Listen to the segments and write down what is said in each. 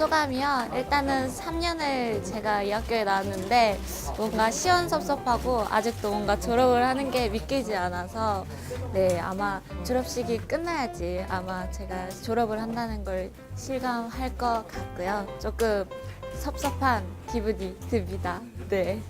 소감이요. 일단은 3년을 제가 이 학교에 나왔는데 뭔가 시원섭섭하고 아직도 뭔가 졸업을 하는 게 믿기지 않아서 네 아마 졸업식이 끝나야지 아마 제가 졸업을 한다는 걸 실감할 것 같고요. 조금 섭섭한 기분이 듭니다. 네.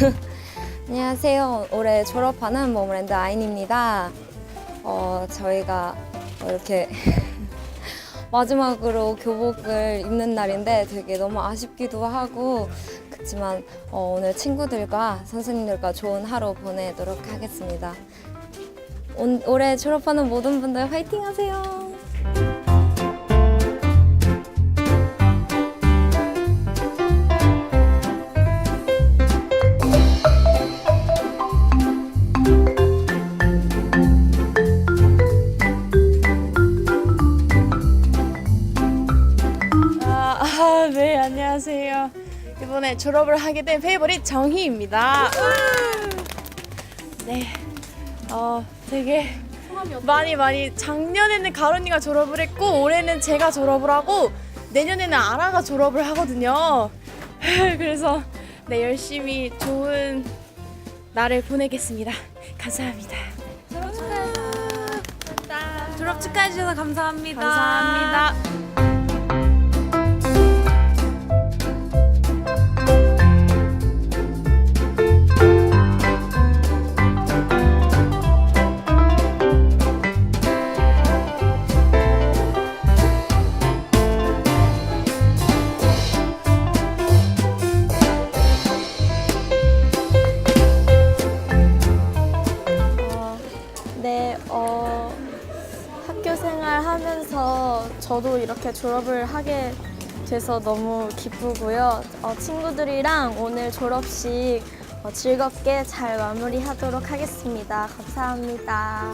안녕하세요. 올해 졸업하는 모모랜드 아인입니다. 어, 저희가 이렇게 마지막으로 교복을 입는 날인데 되게 너무 아쉽기도 하고 그렇지만 어, 오늘 친구들과 선생님들과 좋은 하루 보내도록 하겠습니다. 온, 올해 졸업하는 모든 분들 화이팅 하세요. 아, 아, 네, 안녕하세요. 이번에 졸업을 하게 된 페이보릿 정희입니다. 네, 어, 되게 많이 많이 작년에는 가론이가 졸업을 했고 올해는 제가 졸업을 하고 내년에는 아라가 졸업을 하거든요. 그래서 네 열심히 좋은 날을 보내겠습니다. 감사합니다. 졸업 축하해 주셔서 감사합니다. 감사합니다. 생활 하면서 저도 이렇게 졸업을 하게 돼서 너무 기쁘고요. 어, 친구들이랑 오늘 졸업식 어, 즐겁게 잘 마무리하도록 하겠습니다. 감사합니다.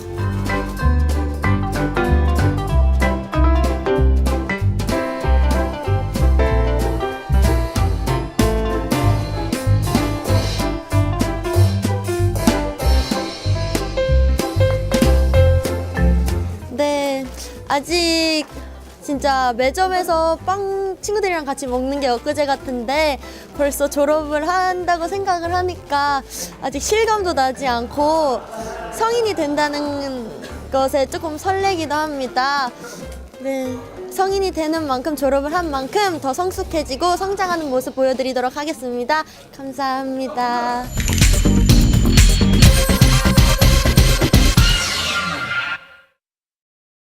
아직 진짜 매점에서 빵 친구들이랑 같이 먹는 게 엊그제 같은데 벌써 졸업을 한다고 생각을 하니까 아직 실감도 나지 않고 성인이 된다는 것에 조금 설레기도 합니다. 네, 성인이 되는 만큼 졸업을 한 만큼 더 성숙해지고 성장하는 모습 보여드리도록 하겠습니다. 감사합니다.